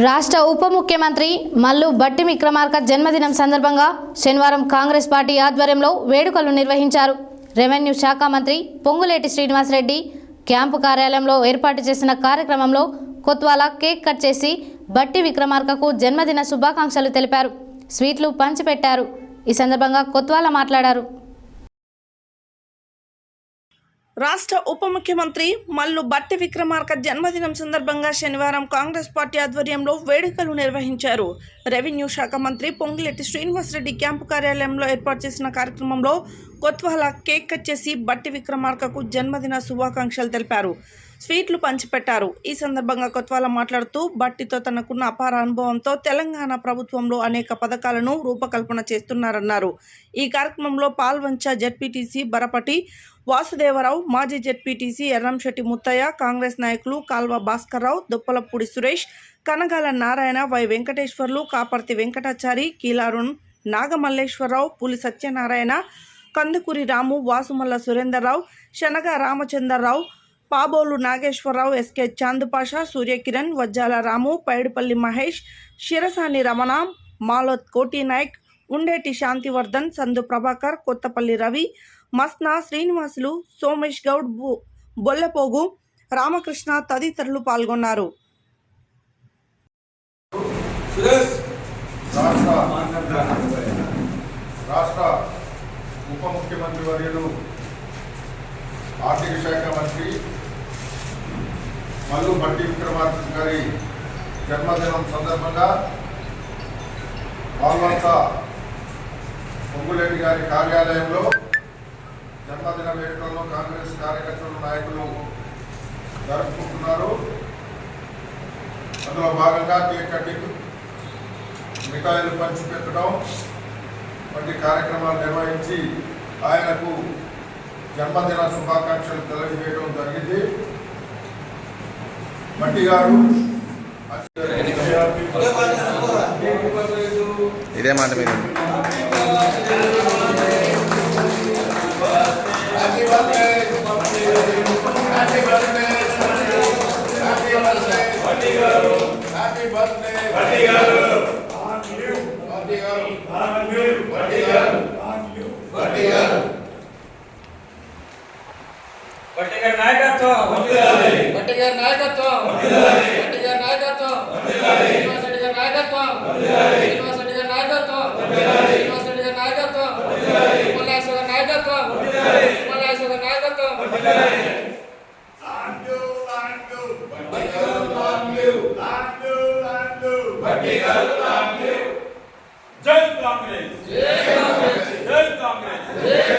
రాష్ట్ర ఉప ముఖ్యమంత్రి మల్లు బట్టి విక్రమార్క జన్మదినం సందర్భంగా శనివారం కాంగ్రెస్ పార్టీ ఆధ్వర్యంలో వేడుకలు నిర్వహించారు. రెవెన్యూ శాఖ మంత్రి పొంగులేటి శ్రీనివాసరెడ్డి క్యాంపు కార్యాలయంలో ఏర్పాటు చేసిన కార్యక్రమంలో కొత్వాల కేక్ కట్ చేసి బట్టి విక్రమార్కకు జన్మదిన శుభాకాంక్షలు తెలిపారు. స్వీట్లు పంచిపెట్టారు. ఈ సందర్భంగా కొత్వాల మాట్లాడారు. రాష్ట్ర ఉప ముఖ్యమంత్రి మల్లు బట్టి విక్రమార్క జన్మదినం సందర్భంగా శనివారం కాంగ్రెస్ పార్టీ ఆధ్వర్యంలో వేడుకలు నిర్వహించారు. రెవెన్యూ శాఖ మంత్రి పొంగిలెట్టి శ్రీనివాసరెడ్డి క్యాంపు కార్యాలయంలో ఏర్పాటు చేసిన కార్యక్రమంలో కొత్వాల కేక్ కట్ చేసి బట్టి విక్రమార్కకు జన్మదిన శుభాకాంక్షలు తెలిపారు. స్వీట్లు పంచిపెట్టారు. ఈ సందర్భంగా కొత్వాల మాట్లాడుతూ బట్టితో తనకున్న అపార అనుభవంతో తెలంగాణ ప్రభుత్వంలో అనేక పథకాలను రూపకల్పన చేస్తున్నారన్నారు. ఈ కార్యక్రమంలో పాల్వంచ జెడ్పీటీసీ బరపటి వాసుదేవరావు మాజీ జెడ్పీటీసీ ఎర్రంశెట్టి ముత్తయ్య కాంగ్రెస్ నాయకులు కాల్వ భాస్కర్రావు దుప్పలపూడి సురేష్ కనగాల నారాయణ వై వెంకటేశ్వర్లు కాపర్తి వెంకటాచారి కీలారుణ్ నాగమల్లేశ్వరరావు పులి సత్యనారాయణ కందుకూరి రాము వాసుమల్ల సురేందర్రావు శనగ రామచంద్రరావు పాబోలు నాగేశ్వరరావు ఎస్కే చాందుపాషా సూర్యకిరణ్ వజ్జాల రాము పైడిపల్లి మహేష్ శిరసాని రమణ మాలోత్ కోటి నాయక్ ఉండేటి శాంతివర్ధన్ సందు ప్రభాకర్ కొత్తపల్లి రవి మస్నా శ్రీనివాసులు సోమేష్ గౌడ్ బొల్లపోగు రామకృష్ణ తదితరులు పాల్గొన్నారు. రాష్ట్ర ఉప ముఖ్యమంత్రి వర్యులు ఆర్థిక శాఖ మంత్రి మల్లు భట్టి విక్రమార్క గారి జన్మదినం సందర్భంగా బాల్వంత పొంగులెడ్డి గారి కార్యాలయంలో జన్మదిన వేడుకల్లో కాంగ్రెస్ కార్యకర్తలు నాయకులు జరుపుకుంటున్నారు. అందులో భాగంగా కేక్ కట్టింగ్ మిఠాయిలు పంచిపెట్టడం వంటి కార్యక్రమాలు నిర్వహించి ఆయనకు జన్మదిన శుభాకాంక్షలు తెలియజేయడం జరిగింది. మట్టి గారు ఇదే మాట మీద పట్టిగారి నాయకత్వం. పట్టిగారి నాయకత్వం. పట్టిగారి నాయకత్వం. శ్రీనివాస్ రెడ్డి గారి నాయకత్వం. శ్రీనివాస్ రెడ్డి గారి నాయకత్వం. శ్రీనివాస్ రెడ్డి గారి నాయకత్వం. తిరుమలేశ్వర గారి నాయకత్వం. తిరుమలేశ్వర గారి నాయకత్వం. జై కాంగ్రెస్.